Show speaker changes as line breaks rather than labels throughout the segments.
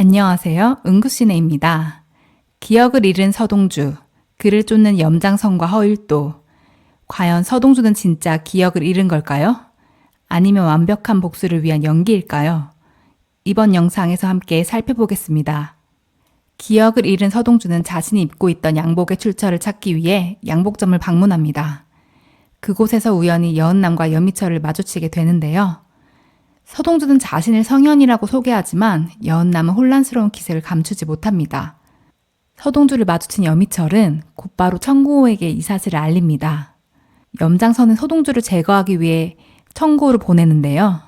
안녕하세요. 은구씨네입니다. 기억을 잃은 서동주, 그를 쫓는 염장선과 허일도. 과연 서동주는 진짜 기억을 잃은 걸까요? 아니면 완벽한 복수를 위한 연기일까요? 이번 영상에서 함께 살펴보겠습니다. 기억을 잃은 서동주는 자신이 입고 있던 양복의 출처를 찾기 위해 양복점을 방문합니다. 그곳에서 우연히 여은남과 여미철을 마주치게 되는데요. 서동주는 자신을 성현이라고 소개하지만 여은남은 혼란스러운 기색을 감추지 못합니다. 서동주를 마주친 여미철은 곧바로 청구호에게 이 사실을 알립니다. 염장선은 서동주를 제거하기 위해 청구호를 보내는데요.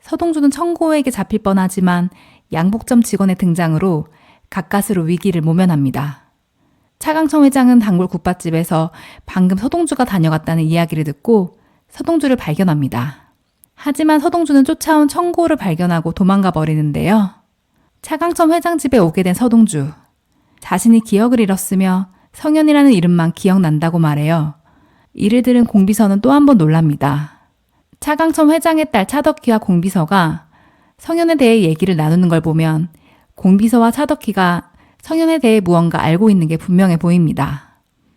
서동주는 청구호에게 잡힐 뻔하지만 양복점 직원의 등장으로 가까스로 위기를 모면합니다. 차강청 회장은 단골 국밥집에서 방금 서동주가 다녀갔다는 이야기를 듣고 서동주를 발견합니다. 하지만 서동주는 쫓아온 청구호를 발견하고 도망가 버리는데요. 차강천 회장 집에 오게 된 서동주. 자신이 기억을 잃었으며 성현이라는 이름만 기억난다고 말해요. 이를 들은 공비서는 또 한 번 놀랍니다. 차강천 회장의 딸 차덕희와 공비서가 성현에 대해 얘기를 나누는 걸 보면 공비서와 차덕희가 성현에 대해 무언가 알고 있는 게 분명해 보입니다.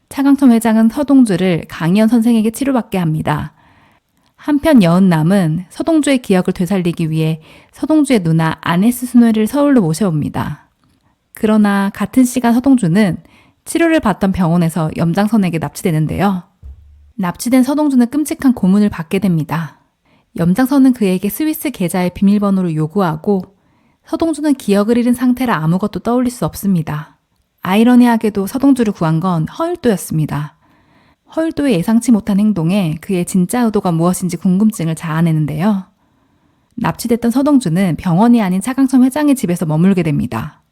차강천 회장은 서동주를 강희연 선생에게 치료받게 합니다. 한편 여은남은 서동주의 기억을 되살리기 위해 서동주의 누나 아네스 순회를 서울로 모셔옵니다. 그러나 같은 시간 서동주는 치료를 받던 병원에서 염장선에게 납치되는데요. 납치된 서동주는 끔찍한 고문을 받게 됩니다. 염장선은 그에게 스위스 계좌의 비밀번호를 요구하고 서동주는 기억을 잃은 상태라 아무것도 떠올릴 수 없습니다. 아이러니하게도 서동주를 구한 건 허일도였습니다. 허율도의 예상치 못한 행동에 그의 진짜 의도가 무엇인지 궁금증을 자아내는데요. 납치됐던 서동주는 병원이 아닌 차강천 회장의 집에서 머물게 됩니다.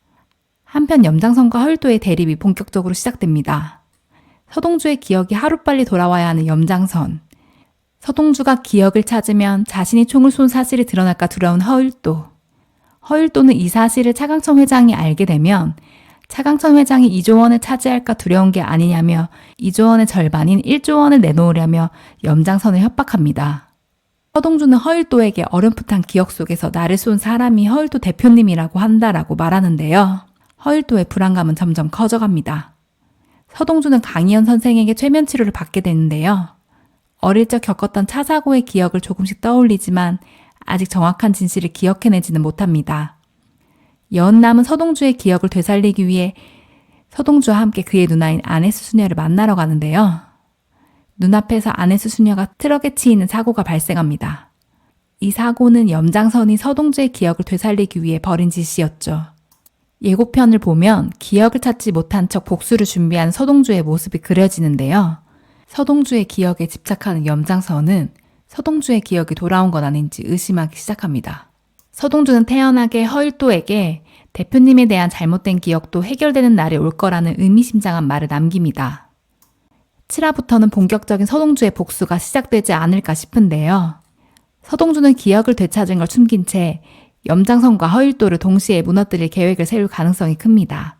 한편 염장선과 허율도의 대립이 본격적으로 시작됩니다. 서동주의 기억이 하루빨리 돌아와야 하는 염장선. 서동주가 기억을 찾으면 자신이 총을 쏜 사실이 드러날까 두려운 허율도. 허율도는 이 사실을 차강천 회장이 알게 되면 차강천 회장이 2조 원을 차지할까 두려운 게 아니냐며 2조 원의 절반인 1조 원을 내놓으려며 염장선을 협박합니다. 서동주는 허일도에게 어렴풋한 기억 속에서 나를 쏜 사람이 허일도 대표님이라고 한다라고 말하는데요. 허일도의 불안감은 점점 커져갑니다. 서동주는 강희연 선생에게 최면 치료를 받게 되는데요. 어릴 적 겪었던 차 사고의 기억을 조금씩 떠올리지만 아직 정확한 진실을 기억해내지는 못합니다. 여은남은 서동주의 기억을 되살리기 위해 서동주와 함께 그의 누나인 아네스 수녀를 만나러 가는데요. 눈앞에서 아네스 수녀가 트럭에 치이는 사고가 발생합니다. 이 사고는 염장선이 서동주의 기억을 되살리기 위해 벌인 짓이었죠. 예고편을 보면 기억을 찾지 못한 척 복수를 준비한 서동주의 모습이 그려지는데요. 서동주의 기억에 집착하는 염장선은 서동주의 기억이 돌아온 건 아닌지 의심하기 시작합니다. 서동주는 태연하게 허일도에게 대표님에 대한 잘못된 기억도 해결되는 날이 올 거라는 의미심장한 말을 남깁니다. 7화부터는 본격적인 서동주의 복수가 시작되지 않을까 싶은데요. 서동주는 기억을 되찾은 걸 숨긴 채 염장선과 허일도를 동시에 무너뜨릴 계획을 세울 가능성이 큽니다.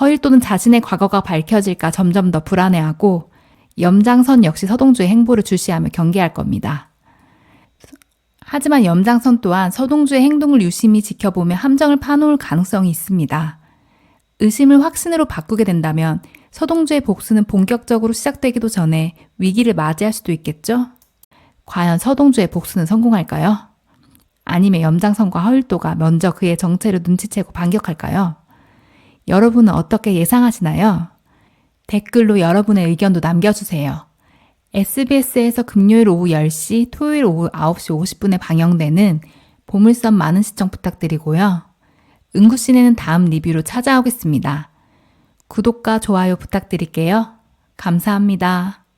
허일도는 자신의 과거가 밝혀질까 점점 더 불안해하고 염장선 역시 서동주의 행보를 주시하며 경계할 겁니다. 하지만 염장선 또한 서동주의 행동을 유심히 지켜보며 함정을 파놓을 가능성이 있습니다. 의심을 확신으로 바꾸게 된다면 서동주의 복수는 본격적으로 시작되기도 전에 위기를 맞이할 수도 있겠죠? 과연 서동주의 복수는 성공할까요? 아니면 염장선과 허율도가 먼저 그의 정체를 눈치채고 반격할까요? 여러분은 어떻게 예상하시나요? 댓글로 여러분의 의견도 남겨주세요. SBS에서 금요일 오후 10시, 토요일 오후 9시 50분에 방영되는 보물섬 많은 시청 부탁드리고요. 응구씨네는 다음 리뷰로 찾아오겠습니다. 구독과 좋아요 부탁드릴게요. 감사합니다.